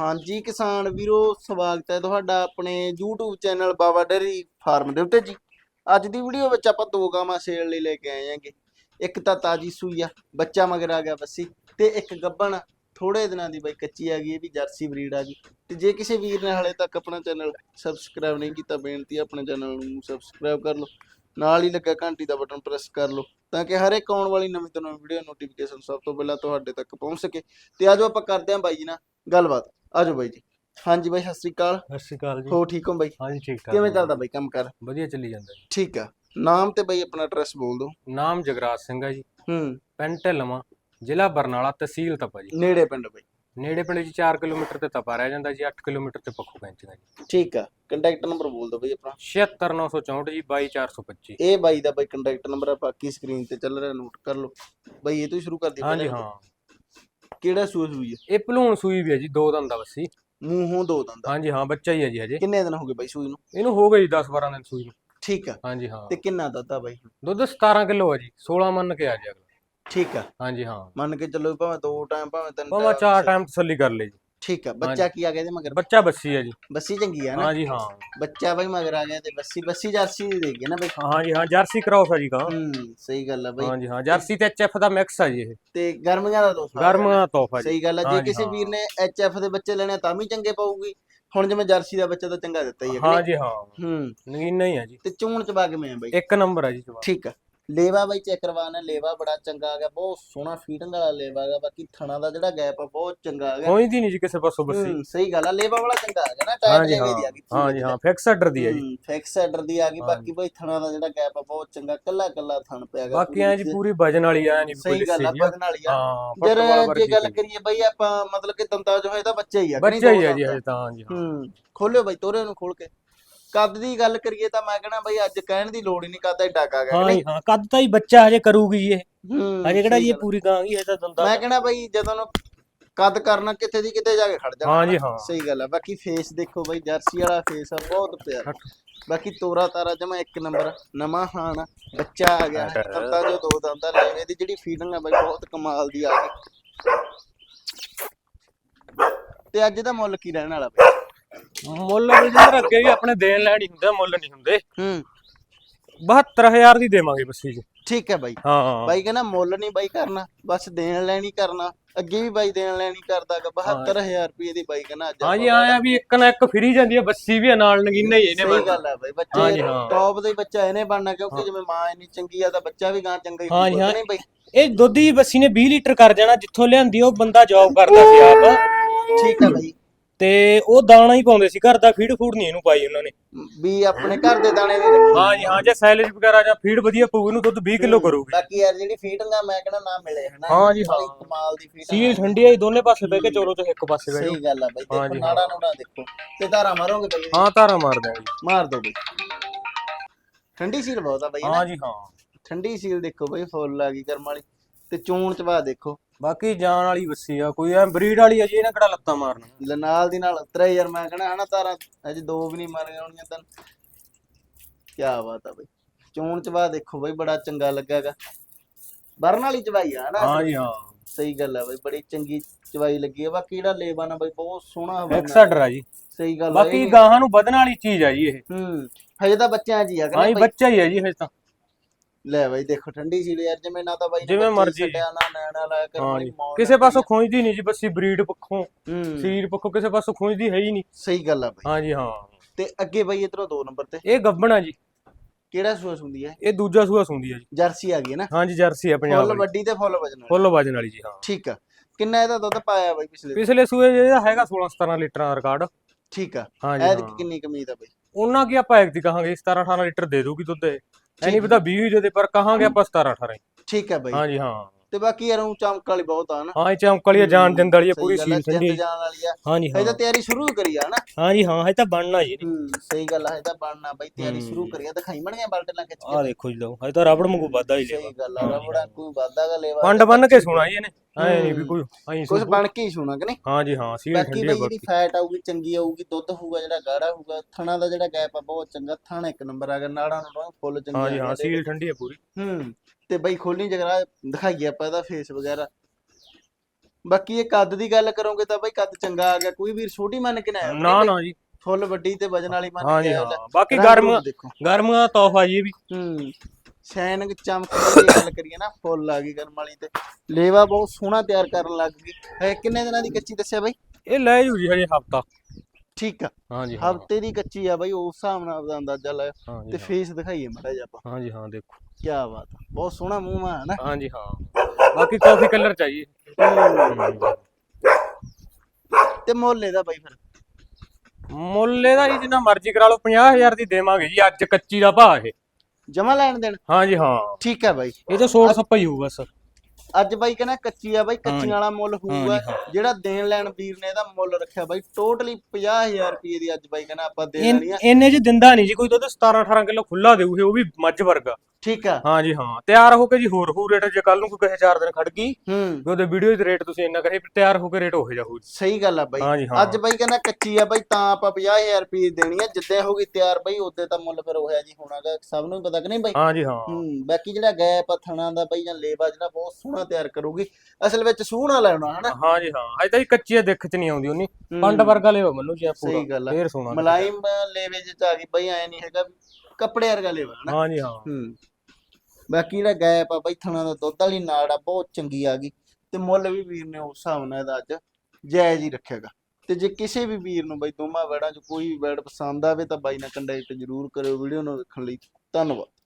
ਹਾਂਜੀ ਕਿਸਾਨ ਵੀਰੋ, ਸਵਾਗਤ ਹੈ ਤੁਹਾਡਾ ਆਪਣੇ YouTube channel Baba dairy farm ਦੇ ਉੱਤੇ ਜੀ। ਅੱਜ ਦੀ ਵੀਡੀਓ ਵਿੱਚ ਆਪਾਂ ਦੋ ਗਾਵਾਂ ਸੇਲ ਲਈ ਲੈ ਕੇ ਆਏ ਹਾਂਗੇ। ਇੱਕ ਤਾਂ ਤਾਜੀ ਸੂਈ ਆ, ਬੱਚਾ ਮਗਰ ਆ ਗਿਆ ਬੱਸੀ ਤੇ ਇੱਕ ਗੱਬਣ ਥੋੜੇ ਦਿਨਾਂ ਦੀ ਬਈ ਕੱਚੀ ਆ ਗਈ, ਇਹ ਵੀ ਜਰਸੀ ਬਰੀਡ ਆ ਗਈ। ਤੇ ਜੇ ਕਿਸੇ ਵੀਰ ਨੇ ਹਲੇ ਤੱਕ ਆਪਣਾ ਚੈਨਲ ਸਬਸਕ੍ਰਾਈਬ ਨਹੀਂ ਕੀਤਾ, ਬੇਨਤੀ ਆਪਣੇ ਚੈਨਲ ਨੂੰ ਸਬਸਕ੍ਰਾਈਬ ਕਰ ਲਓ। ਨਾਲ ਹੀ ਲੱਗਾ ਘੰਟੀ ਦਾ ਬਟਨ ਪ੍ਰੈਸ ਕਰ ਲਓ। ਤਾਂ ਕਿ ਹਰ ਇੱਕ ਆਉਣ ਵਾਲੀ ਨਵੀਂ ਤੋਂ ਨਵੀਂ ਵੀਡੀਓ ਨੋਟੀਫਿਕੇਸ਼ਨ ਸਭ ਤੋਂ ਪਹਿਲਾਂ ਤੁਹਾਡੇ ਤੱਕ ਪਹੁੰਚ ਸਕੇ। ਤੇ ਆਜੋ ਆਪਾਂ ਕਰਦੇ ਹਾਂ ਬਾਈ ਜੀ ਨਾਲ ਗੱਲਬਾਤ। ਆਜੋ ਬਾਈ ਜੀ। ਹਾਂਜੀ ਬਾਈ ਸਤਿ ਸ੍ਰੀ ਅਕਾਲ। ਸਤਿ ਸ਼੍ਰੀ ਅਕਾਲ ਜੀ। ਹੋ ਠੀਕ ਹੋ ਬਾਈ? ਹਾਂਜੀ ਠੀਕ ਠਾਕ ਕਿਵੇਂ ਚੱਲਦਾ ਬਾਈ ਕੰਮ ਕਰ? ਵਧੀਆ ਚੱਲੀ ਜਾਂਦਾ ਜੀ। ਠੀਕ ਆ। ਨਾਮ ਤੇ ਬਾਈ ਆਪਣਾ ਐਡਰੈਸ ਬੋਲ ਦਿਓ। ਨਾਮ ਜਗਰਾਜ ਸਿੰਘ ਹੈ ਜੀ। ਹੂੰ। ਪਿੰਡ ਢਿਲਵਾਂ ਜ਼ਿਲ੍ਹਾ ਬਰਨਾਲਾ ਤਹਿਸੀਲ ਤਪਾ ਜੀ। ਨੇੜੇ ਪਿੰਡ ਬਾਈ। ਨੇੜੇ ਪਿੰਡ ਜੀ 4 ਕਿਲੋਮੀਟਰ ਤੇ ਤਪਾ ਰਹਿ ਜਾਂਦਾ ਜੀ 8 ਕਿਲੋਮੀਟਰ ਤੇ ਪੱਖੂ ਪੈਂਚੀਆਂ ਜੀ। ਠੀਕ ਆ ਕੰਟੈਕਟ ਨੰਬਰ ਬੋਲ ਦਿਓ ਬਾਈ ਆਪਣਾ। 76964 ਜੀ 22425 ਇਹ ਬਾਈ ਦਾ ਬਾਈ ਕੰਟੈਕਟ ਨੰਬਰ ਆ ਬਾਕੀ ਸਕਰੀਨ ਤੇ ਚੱਲ ਰਿਹਾ ਨੋਟ ਕਰ ਲਓ। ਬਾਈ ਇਹ ਤੋਂ ਹੀ ਸ਼ੁਰੂ ਕਰ ਹਾਂਜੀ ਪਹਿਲਾਂ? ਹਾਂ। ਕਿਹੜਾ ਸੂਸ ਹੋਈ ਹੈ ਇਹ ਭਲੂਣ ਸੂਈ ਵੀ ਹੈ ਜੀ ਦੋ ਦੰਦ ਦਾ ਬੱਸੀ ਮੂੰਹੋਂ ਦੋ ਦੰਦ। ਆ। ਹਾਂਜੀ ਹਾਂ ਬੱਚਾ ਹੀ ਹੈ ਜੀ ਹਜੇ। ਕਿੰਨੇ ਦਿਨ ਹੋ ਗਏ ਬਾਈ ਸੂਈ ਨੂੰ? ਇਹਨੂੰ ਹੋ ਗਈ 10 12 ਦਿਨ ਸੂਈ ਨੂੰ। ਠੀਕ ਆ। ਹਾਂਜੀ ਹਾਂ। ਤੇ ਕਿੰਨਾ ਦਿੱਤਾ ਬਾਈ? ਦੁੱਧ 17 ਕਿਲੋ ਹੈ ਜੀ 16 ਮੰਨ ਕੇ ਆ ਜੀ ਅਗਲਾ। ਠੀਕ ਆ। ਹਾਂਜੀ ਹਾਂ। ਮੰਨ ਕੇ ਚੱਲੋ ਭਾਵੇਂ ਦੋ ਟਾਈਮ ਭਾਵੇਂ ਤਿੰਨ ਭਾਵੇਂ time ਚਾਰ ਟਾਈਮ ਤਸੱਲੀ ਕਰ ਲਈ ਜੀ। ਠੀਕ ਆ ਬੱਚਾ ਕੀ ਆ ਗਿਆ ਇਹਦੇ ਮਗਰ? ਬੱਚਾ ਬੱਸੀ ਹੈ ਜੀ। ਬੱਸੀ ਚੰਗੀ ਆ ਨਾ? ਹਾਂਜੀ ਹਾਂ। ਬੱਚਾ ਬਾਈ ਮਗਰ ਆ ਗਿਆ ਤੇ ਬੱਸੀ ਬੱਸੀ ਜਰਸੀ ਦੀ ਦੇਗੀ ਨਾ ਬਾਈ? ਹਾਂਜੀ ਹਾਂ ਜਰਸੀ ਕਰਾਉਸ ਹੈ ਜੀ ਕਾ। ਹੂੰ ਸਹੀ ਗੱਲ ਆ ਬਾਈ। ਹਾਂਜੀ ਹਾਂ ਜਰਸੀ ਤੇ ਐਚਐਫ ਦਾ ਮਿਕਸ ਹੈ ਜੀ ਇਹ। ਤੇ ਗਰਮੀਆਂ ਦਾ ਦੋਸਤ ਗਰਮ ਦਾ ਤੋਹਫਾ ਜੀ। ਸਹੀ ਗੱਲ ਆ ਜੇ ਹਾਂਜੀ, ਕਿਸੇ ਹਾਂ। ਵੀਰ ਨੇ ਐਚਐਫ ਦੇ ਬੱਚੇ ਲੈਣੇ ਆ ਤਾਂ ਵੀ ਚੰਗੇ ਪਾਊਗੀ। ਹੁਣ ਜਿਵੇਂ ਜਰਸੀ ਦਾ ਬੱਚਾ ਤਾਂ ਚੰਗਾ ਦਿੱਤਾ ਹੀ ਹੈ ਕਿ ਨਹੀਂ? ਹਾਂਜੀ ਹਾਂ। ਹੂੰ। ਨਗੀਨਾ ਹੀ ਹੈ ਜੀ। ਤੇ ਚੂਣ ਚ ਬਾਗ ਮੈਂ ਬਾਈ? ਇੱਕ ਨੰਬਰ ਹੈ ਜੀ ਜਵਾਬ ਠੀਕ ਆ। ਲੇਵਾ ਬਾਈ ਚੈੱਕ ਕਰਵਾਣਾ ਲੇਵਾ ਬੜਾ ਚੰਗਾ ਆ ਗਿਆ ਬਹੁਤ ਸੋਹਣਾ ਫੀਡਿੰਗ ਵਾਲਾ ਲੇਵਾ ਹੈਗਾ ਬਾਕੀ ਥਣਾ ਦਾ ਜਿਹੜਾ ਗੈਪ ਆ ਬਹੁਤ ਚੰਗਾ ਆ ਗਿਆ। ਕੋਈ ਦੀ ਨਹੀਂ ਜੀ ਕਿਸੇ ਪਾਸੋਂ ਬੱਸੀ। ਹੂੰ, ਸਹੀ ਗੱਲ ਆ ਲੇਵਾ ਵਾਲਾ ਚੰਗਾ ਆ ਗਿਆ ਨਾ ਟਾਇਰ ਹਾਂਜੀ ਲੇਵੇ ਦੀ ਆ ਗਈ ਹਾਂ ਹਾਂਜੀ ਹਾਂ ਫਿਕਸ ਆਰਡਰ ਦੀ ਹੈ ਜੀ। ਫਿਕਸ ਐਡਰ ਦੀ ਆ ਗਈ ਬਾਕੀ। ਬਾਈ ਥਣਾ ਦਾ ਜਿਹੜਾ ਗੈਪ ਆ ਬਹੁਤ ਚੰਗਾ ਕੱਲਾ ਕੱਲਾ ਥਣ ਪਿਆ ਗਿਆ ਬਾਕੀ ਐ ਜੀ ਪੂਰੀ ਵਜਨ ਵਾਲੀ ਆ ਨਹੀਂ ਕੋਈ ਸਹੀ ਗੱਲ ਆ ਲਿੱਸੀ ਜੀ ਵਾਲੀ ਆ। ਹਾਂ ਜਰ ਫੁੱਟਬਾਲ ਜੇ ਵਰਗੀ ਗੱਲ। ਕਰੀਏ ਬਈ ਆਪਾਂ ਮਤਲਬ ਕਿ ਦੰਦਾ ਜੋ ਹੈ ਇਹਦਾ ਬੱਚਾ ਹੀ ਆ ਕਿ ਨਹੀਂ ਬੱਚਾ ਹੀ ਹੈ ਜੀ ਹਜੇ ਤਾਂ ਹਾਂਜੀ ਹਾਂ। ਹੂੰ ਖੋਲਿਓ ਬਈ ਤੋਰੇ ਨੂੰ ਖੋਲ ਕੇ। ਕੱਦ ਦੀ ਗੱਲ ਕਰੀਏ ਤਾਂ ਮੈਂ ਕਹਣਾ ਬਈ ਅੱਜ ਕਹਿਣ ਦੀ ਲੋੜ ਹੀ ਨਹੀਂ ਕੱਦ ਐਡਾ ਕਾ ਗਿਆ ਹਾਂ ਜੀ ਹਾਂ ਕੱਦ ਤਾਂ ਹੀ ਬੱਚਾ ਹਜੇ ਕਰੂਗੀ ਇਹ। ਹਜੇ ਕਿਹੜਾ ਜੀ ਇਹ। ਪੂਰੀ ਗਾਂ ਗਈ ਇਹ ਤਾਂ ਦੰਦਾ ਮੈਂ ਕਹਣਾ ਬਈ ਜਦੋਂ ਨੂੰ ਕੱਦ ਕਰਨਾ ਕਿਤੇ ਦੀ ਕਿਤੇ ਜਾ ਕੇ ਖੜ ਜਾਣਾ। ਹਾਂ ਜੀ ਹਾਂ। ਸਹੀ ਗੱਲ ਆ ਬਾਕੀ ਫੇਸ ਦੇਖੋ ਬਈ ਜਰਸੀ ਵਾਲਾ ਫੇਸ ਆ ਬਹੁਤ ਪਿਆਰਾ। ਬਾਕੀ ਤੋਰਾ ਤਾਰਾ ਜਮਾ ਇੱਕ ਨੰਬਰ ਨਵਾਂ ਹਾਣ ਬੱਚਾ ਆ ਗਿਆ। ਦੰਦਾਂ ਜੋ ਦੋ ਦੰਦਾਂ ਲੈਵੇ ਦੀ ਜਿਹੜੀ ਫੀਲਿੰਗ ਆ ਬਈ ਬਹੁਤ ਕਮਾਲ ਦੀ ਆ ਗਈ। ਤੇ ਅੱਜ ਦਾ ਮੁੱਲ ਕੀ ਰਹਿਣ ਵਾਲਾ ਬਈ? ਮੁੱਲ ਵੀ ਜਿਹੜਾ ਅੱਗੇ ਵੀ ਆਪਣੇ ਦੇਣ ਲੈਣ ਹੀ ਹੁੰਦੇ ਮੁੱਲ ਨਹੀਂ ਹੁੰਦੇ। ਹੂੰ। 72000 ਦੀ ਦੇਵਾਂਗੇ ਬੱਸੀ ਜੀ। ਠੀਕ ਹੈ ਬਾਈ। ਹਾਂ। ਬਾਈ ਕਹਿੰਦਾ ਮੁੱਲ ਨਹੀਂ ਬਾਈ ਕਰਨਾ ਬਸ ਦੇਣ ਲੈਣੀ ਕਰਨਾ। ਅੱਗੇ ਵੀ ਬਾਈ ਦੇਣ ਲੈਣੀ ਕਰਦਾਗਾ 72000 ਰੁਪਏ ਦੀ ਬਾਈ ਕਹਿੰਦਾ ਅੱਜ ਹਾਂ ਜੀ ਆਇਆ ਵੀ ਇੱਕ ਨਾ ਇੱਕ ਫਰੀ ਜਾਂਦੀ ਹੈ ਬੱਸੀ ਵੀ ਨਾਲ ਨਗੀਨਾ ਹੀ ਇਹਨੇ ਸਹੀ। ਗੱਲ ਆ ਬਾਈ ਹਾਂ ਬੱਚੇ ਹਾਂ। ਟੌਪ ਦਾ ਹੀ ਬੱਚਾ ਇਹਨੇ ਬਣਨਾ ਕਿਉਂਕਿ ਜਿਵੇਂ ਮਾਂ ਇੰਨੀ ਚੰਗੀ ਆ ਤਾਂ ਬੱਚਾ ਵੀ ਗਾਂ ਚੰਗਾ ਹੀ ਹਾਂ ਹੋਊਗਾ, ਹਾਂ। ਨਹੀਂ ਬਾਈ? ਇਹ ਦੁੱਧ ਦੀ ਬੱਸੀ ਨੇ 20 ਲੀਟਰ ਕਰ ਜਾਣਾ ਜਿੱਥੋਂ ਲਿਆਂਦੀ ਉਹ ਬੰਦਾ ਜੌਬ ਕਰਦਾ ਸੀ ਆਪ। ਠੀਕ ਆ ਬਾਈ। ਤੇ ਉਹ ਦਾਣਾ ਹੀ ਪਾਉਂਦੇ ਸੀ ਘਰ ਦਾ ਫੀਡ ਫੂਡ ਨਹੀਂ ਇਹਨੂੰ ਪਾਈ ਉਹਨਾਂ ਨੇ। ਵੀ ਆਪਣੇ ਘਰ ਦੇ ਦਾਣੇ ਦੀ ਰੱਖੀ। ਹਾਂ ਜੀ ਹਾਂ ਜੇ ਸਾਈਲੇਜ ਵਗੈਰਾ ਜਾਂ ਫੀਡ ਵਧੀਆ ਪਊ ਇਹਨੂੰ ਦੁੱਧ 20 ਕਿਲੋ ਕਰੂਗੀ। ਬਾਕੀ ਯਾਰ ਜਿਹੜੀ ਫੀਡਿੰਗ ਆ ਮੈਂ ਕਹਿੰਦਾ ਨਾ ਮਿਲੇ ਹਨਾ? ਹਾਂ ਜੀ, ਬੜੀ ਹਾਂ। ਕਮਾਲ ਦੀ ਫੀਡਿੰਗ ਸੀਲ ਠੰਡੀ ਆਈ ਦੋਨੇ ਪਾਸੇ ਬਹਿ ਕੇ ਚੋਰੋ ਤੇ ਇੱਕ ਪਾਸੇ ਬਹਿ ਜਾਓ। ਸਹੀ ਗੱਲ ਆ ਬਾਈ ਹਾਂ ਦੇਖੋ ਜੀ, ਹਾਂ। ਨਾੜਾ ਨੂੜਾ ਦੇਖੋ ਤੇ ਧਾਰਾ ਮਾਰੋਗੇ ਬਾਈ? ਹਾਂ ਧਾਰਾ ਮਾਰ ਦਿਆਂਗੇ। ਮਾਰ ਦੋ ਬਾਈ। ਠੰਡੀ ਸੀਲ ਬਹੁਤ ਆ ਬਾਈ ਹਾਂ ਨਾ ਜੀ ਹਾਂ। ਠੰਡੀ ਸੀਲ ਦੇਖੋ ਬਾਈ ਫੁੱਲ ਆ ਗਈ ਕਰਮ ਵਾਲੀ। ਤੇ ਚੂਣ ਚਵਾ ਦੇਖੋ। ਬਾਕੀ ਜਾਨ ਵਾਲੀ ਬੱਸੀ ਆ ਕੋਈ ਐ ਬਰੀਡ ਵਾਲੀ ਆ ਜੀ ਇਹਨਾਂ ਕਿਹੜਾ ਲੱਤਾਂ ਮਾਰਨਾ? ਲੈ ਨਾਲ ਦੀ ਨਾਲ ਉਤਰਿਆ ਯਾਰ ਮੈਂ ਕਹਣਾ ਹਨਾ ਤਾਰਾ ਅਜੇ ਦੋ ਵੀ ਨਹੀਂ ਮਾਰੀਆਂ ਹੋਣੀਆਂ ਤਾਂ ਕੀ ਬਾਤ ਆ ਬਈ। ਚੋਣ ਚਵਾ ਦੇਖੋ ਬਈ ਬੜਾ ਚੰਗਾ ਲੱਗਾਗਾ। ਬਰਨ ਵਾਲੀ ਚਵਾਈ ਆ ਹਨਾ। ਹਾਂ ਜੀ ਹਾਂ। ਸਹੀ ਗੱਲ ਆ ਬਈ ਬੜੀ ਚੰਗੀ ਚਵਾਈ ਲੱਗੀ ਆ। ਬਾਕੀ ਜਿਹੜਾ ਲੇਬਾ ਨਾ ਬਈ ਬਹੁਤ ਸੋਹਣਾ ਬਣਿਆ। ਐਕਸਟਰ ਆ ਜੀ। ਸਹੀ ਗੱਲ ਆ ਬਾਕੀ ਗਾਹਾਂ ਨੂੰ ਵਧਣ ਵਾਲੀ ਚੀਜ਼ ਆ ਜੀ ਇਹ। ਹੂੰ ਹਜੇ ਤਾਂ ਬੱਚਿਆਂ ਜੀ ਆ ਹਾਂ ਜੀ ਬੱਚਾ ਹੀ ਆ ਜੀ ਇਹ ਤਾਂ। ਲੈ ਬਈ ਦੇਖੋ ਠੰਡੀ ਸੀ ਯਾਰ ਜਿਵੇਂ ਨਾ ਤਾਂ ਬਾਈ ਨੇ ਜਿਵੇਂ ਬੱਚੇ ਮਰਜ਼ੀ। ਛੱਡਿਆ ਨਾ ਨੈਣਾ ਕਰ ਹਾਂ ਜੀ। ਕਿਸੇ ਪਾਸੋਂ ਖੋਜਦੀ ਨਹੀਂ ਜੀ ਬੱਸੀ ਬਰੀਡ ਪੱਖੋਂ ਹੂੰ। ਸੀਰ ਪੱਖੋਂ ਕਿਸੇ ਪਾਸੋਂ ਖੋਜਦੀ ਹੈ ਹੀ ਨਹੀਂ। ਸਹੀ ਗੱਲ ਆ ਬਈ। ਹਾਂ ਜੀ ਹਾਂ। ਤੇ ਅੱਗੇ ਬਈ ਇਧਰੋਂ ਦੋ ਨੰਬਰ ਤੇ। ਇਹ ਗੱਬਣਾ ਜੀ। ਕਿਹੜਾ ਸੂਸ ਹੁੰਦੀ ਹੈ? ਇਹ ਦੂਜਾ ਸੂਆ ਸੁੰਦੀ ਆ ਜੀ। ਜਰਸੀ ਆ ਗਈ ਹੈ ਨਾ? ਹਾਂ ਜੀ ਜਰਸੀ ਆ ਪੰਜਾਬ ਫੁੱਲ ਵਾਲੀ। ਵੱਡੀ ਤੇ ਫੁੱਲ ਵਜਨ ਵਾਲੀ। ਫੁੱਲ ਵਜਨ ਵਾਲੀ ਜੀ ਹਾਂ। ਠੀਕ ਆ। ਕਿੰਨਾ ਇਹਦਾ ਦੁੱਧ ਪਾਇਆ ਬਾਈ ਪਿਛਲੇ ਪਿਛਲੇ ਸੂਏ ਜਿਹੜਾ ਹੈਗਾ 16 17 ਲੀਟਰਾਂ ਦਾ ਰਿਕਾਰਡ। ਠੀਕ ਆ। ਹਾਂ ਜੀ ਐਦ ਹਾਂ। ਕਿੰਨੀ ਕਮੀਜ਼ ਆ ਬਾਈ? ਉਹਨਾਂ ਕੀ ਆਪਾਂ ਐਕਤੀ ਕਹਾਂਗੇ 17 18 ਲੀਟਰ ਦੇ ਦੂਗੀ ਦੁੱਧ ਇਹ। ਐ ਨਹੀਂ ਪਤਾ 20 ਦੇ ਦੇ ਪਰ ਕਹਾਂਗੇ ਆਪਾਂ 17 18 ਹੀ। ਠੀਕ ਆ ਬਾਈ। ਹਾਂ ਜੀ ਹਾਂ। ਤੇ ਬਾਕੀ ਯਾਰ ਉਹ ਚਮਕ ਵਾਲੀ ਬਹੁਤ ਆ ਨਾ। ਹਾਂ ਇਹ ਚਮਕ ਵਾਲੀ ਆ, ਜਾਨ ਦਿੰਦ ਵਾਲੀ ਆ, ਸਹੀ ਪੂਰੀ ਆ, ਜਿੱਤ ਜਾਣ ਵਾਲੀ ਆ। ਹਾਂ ਜੀ ਹਾਂ। ਇਹ ਤਾਂ ਤਿਆਰੀ ਸ਼ੁਰੂ ਕਰੀ ਆ ਨਾ। ਹਾਂ ਜੀ ਹਾਂ ਇਹ ਤਾਂ ਬਣਨਾ ਜੀ। ਹੂੰ ਸਹੀ ਗੱਲ ਆ ਇਹ ਤਾਂ ਬਣਨਾ ਬਾਈ ਤਿਆਰੀ ਹੂੰ। ਸ਼ੁਰੂ ਕਰੀ ਆ ਦਿਖਾਈ ਮਣੀਆਂ ਬਲਟ ਨਾਲ ਖਿੱਚ ਆਹ ਕੇ ਦੇਖੋ ਜੀ ਲਓ ਇਹ ਤਾਂ ਰਬੜ ਵਾਂਗੂ ਵੱਧਦਾ ਹੀ ਸਹੀ ਲੇਵਾ ਗੱਲ ਆ ਰਬੜਾ ਕੋਈ ਵਾਦਾਗਾ ਲੈਵਾ। ਫੰਡ ਬੰਨ ਕੇ ਸੁਣਾ ਜੀ ਇਹਨੇ। ਐ ਨਹੀਂ ਵੀ ਕੋਈ ਐਂ ਕੁਝ ਬਣ ਕੇ ਹੀ ਸੁਣਾ ਕਿ ਨਹੀਂ? ਹਾਂ ਜੀ ਹਾਂ ਸੀਲ ਬਾਕੀ ਠੰਡੀ ਬਈ ਆ ਜਿਹੜੀ ਬਾਕੀ। ਫੈਟ ਆਊਗੀ ਚੰਗੀ ਆਊਗੀ ਦੁੱਧ ਹੋਊਗਾ ਜਿਹੜਾ ਗਾੜਾ ਹੋਊਗਾ ਥਣਾ ਦਾ ਜਿਹੜਾ ਗੈਪ ਆ ਬਹੁਤ ਚੰਗਾ ਥਣ ਇੱਕ ਨੰਬਰ ਆ ਗਿਆ ਨਾੜਾਂ ਨੂੰ ਫੁੱਲ ਚੰਗੀ ਹਾਂ ਜੀ ਹਾਂ ਸੀਲ ਠੰਡੀ ਆ ਪੂਰੀ। ਹੂੰ ਤੇ ਬਈ ਖੋਲਣੀ ਜਗਰਾ ਦਿਖਾਈਏ ਆਪਾਂ ਇਹਦਾ ਫੇਸ ਵਗੈਰਾ। ਬਾਕੀ ਇਹ ਕੱਦ ਦੀ ਗੱਲ ਕਰੋਗੇ ਤਾਂ ਬਾਈ ਕੱਦ ਚੰਗਾ ਆ ਗਿਆ ਕੋਈ ਵੀਰ ਛੋਟੀ ਮੰਨ ਕੇ ਨਾ ਆਇਆ ਨਾ ਨਾ ਜੀ। ਫੁੱਲ ਵੱਡੀ ਤੇ ਵਜਨ ਵਾਲੀ ਮੰਨ ਕੇ ਆਇਆ ਬਾਕੀ ਰੰਗ ਗਰਮ ਦੇਖੋ। ਗਰਮ ਤੋਹਫਾ ਜੀ ਇਹ ਵੀ। ਹੂੰ ਸ਼ੈਨਿੰਗ ਚਮਕ ਦੀ ਗੱਲ ਕਰੀਏ ਨਾ ਫੁੱਲ ਆ ਗਈ ਗਰਮ ਵਾਲੀ ਤੇ। ਲੇਵਾ ਬਹੁਤ ਸੋਹਣਾ ਤਿਆਰ ਕਰਨ ਲੱਗ ਗਈ। ਇਹ ਕਿੰਨੇ ਦਿਨਾਂ ਦੀ ਕੱਚੀ ਦੱਸਿਆ ਬਾਈ? ਇਹ ਲੈ ਜੂ ਜੀ ਹਜੇ ਹਫਤਾ। ਠੀਕ ਆ। ਹਾਂ ਜੀ ਹਾਂ। ਹਫ਼ਤੇ ਦੀ ਕੱਚੀ ਆ ਬਾਈ ਉਸ ਹਿਸਾਬ ਨਾਲ ਆਪਦਾ ਅੰਦਾਜ਼ਾ ਹਾਂ ਜੀ ਤੇ ਹਾਂ। ਫੇਸ ਦਿਖਾਈਏ ਮਾੜਾ ਜਿਹਾ ਆਪਾਂ। ਹਾਂ ਜੀ ਹਾਂ ਦੇਖੋ। ਕੀ ਬਾਤ ਆ। ਬਹੁਤ ਸੋਹਣਾ ਮੂੰਹ ਆ ਨਾ ਹਾਂ ਜੀ ਹਾਂ। ਬਾਕੀ ਕਾਫੀ ਕਲਰ ਚਾਹੀਏ। ਹੂੰ। ਤੇ ਮੁੱਲ ਇਹਦਾ ਬਾਈ ਫਿਰ? ਮੁੱਲ ਇਹਦਾ ਜੀ ਜਿੰਨਾ ਮਰਜ਼ੀ ਕਰਾ ਲਓ 50000 ਦੀ ਦੇਵਾਂਗੇ ਜੀ ਅੱਜ ਕੱਚੀ ਦਾ ਭਾਅ ਇਹ। ਜਮਾ ਲੈਣ ਦੇਣ? ਹਾਂ ਜੀ ਹਾਂ। ਠੀਕ ਆ ਬਾਈ। ਇਹ ਤਾਂ 100 ਸੱਪਾ ਹੀ ਹੋਊ ਬਸ। ਅੱਜ ਬਾਈ ਕਹਿੰਦਾ ਕੱਚੀ ਆ ਬਾਈ ਕੱਚੀਆਂ ਜੀ। ਵਾਲਾ ਮੁੱਲ ਹੋਊਗਾ। ਜੀ, ਜਿਹੜਾ ਦੇਣ ਲੈਣ ਵੀਰ ਨੇ ਇਹਦਾ ਮੁੱਲ ਰੱਖਿਆ ਬਾਈ ਟੋਟਲੀ 50000 ਰੁਪਏ ਦੀ ਅੱਜ ਬਾਈ ਕਹਿੰਦਾ ਆਪਾਂ ਦੇ ਦੇਣੀ ਆ। ਇੰਨੇ ਚ ਦਿੰਦਾ ਨਹੀਂ ਜੀ ਕੋਈ ਦੁੱਧ 17 18 ਕਿਲੋ ਖੁੱਲਾ ਦੇਊ ਇਹ ਉਹ ਵੀ ਮੱਝ ਵਰਗਾ। ਠੀਕ ਆ। ਹਾਂ ਜੀ ਹਾਂ। ਤਿਆਰ ਹੋ ਕੇ ਜੀ ਹੋਰ ਹੋ ਰੇਟ ਜੇ ਕੱਲ ਨੂੰ ਕੋਈ ਕਹੇ 4 ਦਿਨ ਖੜ ਗਈ ਹੂੰ। ਵੀ ਉਹਦੇ ਵੀਡੀਓ ਦੇ ਰੇਟ ਤੁਸੀਂ ਇੰਨਾ ਕਰੇ ਫਿਰ ਤਿਆਰ ਹੋ ਕੇ ਰੇਟ ਹੋ ਜਾਊ ਸਹੀ ਗੱਲ ਆ ਬਾਈ। ਹਾਂ ਜੀ ਹਾਂ। ਅੱਜ ਬਾਈ ਕਹਿੰਦਾ ਕੱਚੀ ਆ ਬਾਈ ਤਾਂ ਆਪਾਂ 50000 ਰੁਪਏ ਦੇਣੀ ਆ। ਜਿੱਦਾਂ ਹੋ ਗਈ ਤਿਆਰ ਬਾਈ ਉਦੋਂ ਤਾਂ ਮੁੱਲ ਫਿਰ ਹੋਇਆ ਜੀ ਹੋਣਾਗਾ ਸਭ ਨੂੰ ਪਤਾ ਕਿ ਨਹੀਂ ਬਾਈ? ਹਾਂ ਜੀ ਹਾਂ। ਹੂੰ ਬਾਕੀ ਜਿਹੜਾ ਗੈਪ ਆ ਥਣਾ ਦਾ ਬਾਈ ਜਾਂ ਲੇਵਾ ਜਿਹੜਾ ਬਹੁਤ ਸੋਹਣਾ ਤਿਆਰ ਕਰੂਗੀ ਅਸਲ ਵਿੱਚ ਸੋਹਣਾ ਲੈਣਾ ਹਨਾ? ਹਾਂ ਜੀ ਹਾਂ। ਅਜੇ ਤਾਂ ਜੀ ਕੱਚੀ ਆ ਦਿੱਖ ਚ ਨਹੀਂ ਆਉਂਦੀ ਉਹਨੀ। ਪੰਡ ਵਰਗਾ ਲੈਵਾ ਮੰਨੂ ਜੀ ਪੂਰਾ। ਸਹੀ ਗੱਲ ਆ। ਫੇਰ ਸੋਣਾ ਮਲਾਈਮ ਲੇਵੇ ਚ ਆ ਗਈ ਬਾਈ ਐ ਨਹੀਂ ਹੈਗਾ ਕੱਪੜੇ ਵਰਗਾ ਲੇਵਾ ਹਨਾ? ਹਾਂ ਜੀ ਹਾਂ। ਹੂੰ। ਬਾਕੀ ਜਿਹੜਾ ਗੈਪ ਆ ਬਾਈ, ਥਣਾ ਦਾ ਦੁੱਧ ਵਾਲੀ ਨਾੜ ਆ, ਬਹੁਤ ਚੰਗੀ ਆ ਗਈ। ਤੇ ਮੁੱਲ ਵੀ ਵੀਰ ਨੇ ਉਸ ਹਿਸਾਬ ਨਾਲ ਇਹਦਾ ਅੱਜ ਜਾਇਜ਼ ਹੀ ਰੱਖਿਆਗਾ। ਤੇ ਜੇ ਕਿਸੇ ਵੀ ਵੀਰ ਨੂੰ ਬਾਈ ਦੋਵਾਂ ਵੈੜਾਂ ਚ ਕੋਈ ਵੀ ਵੈੜ ਪਸੰਦ ਆਵੇ ਤਾਂ ਬਾਈ ਨਾਲ ਕੰਟੈਕਟ ਜ਼ਰੂਰ ਕਰਿਓ, ਵੀਡੀਓ ਨੂੰ ਵੇਖਣ ਲਈ ਧੰਨਵਾਦ।